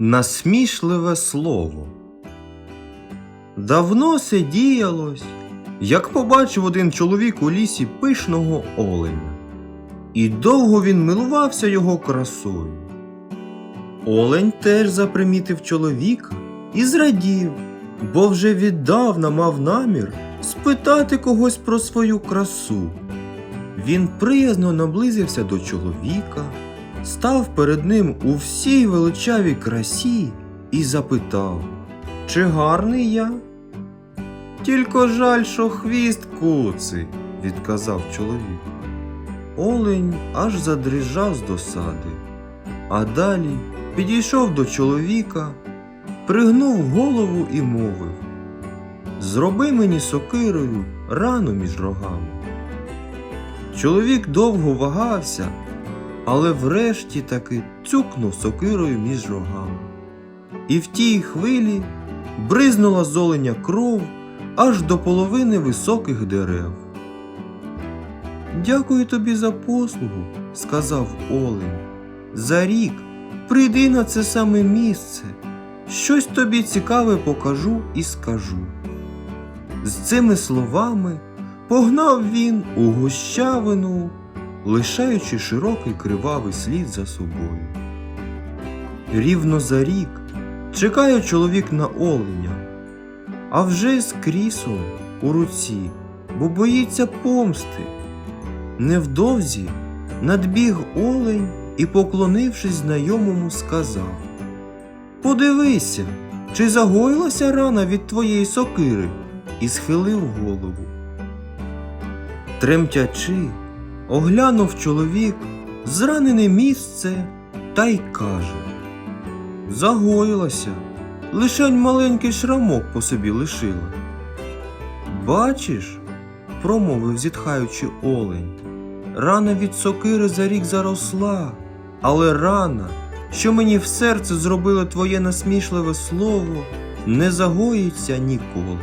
Насмішливе слово. Давно се діялось, як побачив один чоловік у лісі пишного оленя. І довго він милувався його красою. Олень теж запримітив чоловіка і зрадів, бо вже віддавна мав намір спитати когось про свою красу. Він приязно наблизився до чоловіка, став перед ним у всій величавій красі і запитав, чи гарний я? Тільки жаль, що хвіст куций, відказав чоловік. Олень аж задрижав з досади, а далі підійшов до чоловіка, пригнув голову і мовив Зроби мені сокирою рану між рогами. Чоловік довго вагався, але врешті таки цюкнув сокирою між рогами. І в тій хвилі бризнула з оленя кров аж до половини високих дерев. Дякую тобі за послугу, сказав Олень. За рік прийди на це саме місце. Щось тобі цікаве покажу і скажу. З цими словами погнав він у гущавину, лишаючи широкий кривавий слід за собою. Рівно за рік чекає чоловік на оленя, а вже з крісом у руці, бо боїться помсти. Невдовзі надбіг олень і, поклонившись знайомому, сказав Подивися, чи загоїлася рана від твоєї сокири, і схилив голову. Тремтячи, оглянув чоловік зранене місце та й каже Загоїлася, лишень маленький шрамок по собі лишила. Бачиш, промовив зітхаючи олень, рана від сокири за рік заросла, але рана, що мені в серце зробило твоє насмішливе слово, не загоїться ніколи.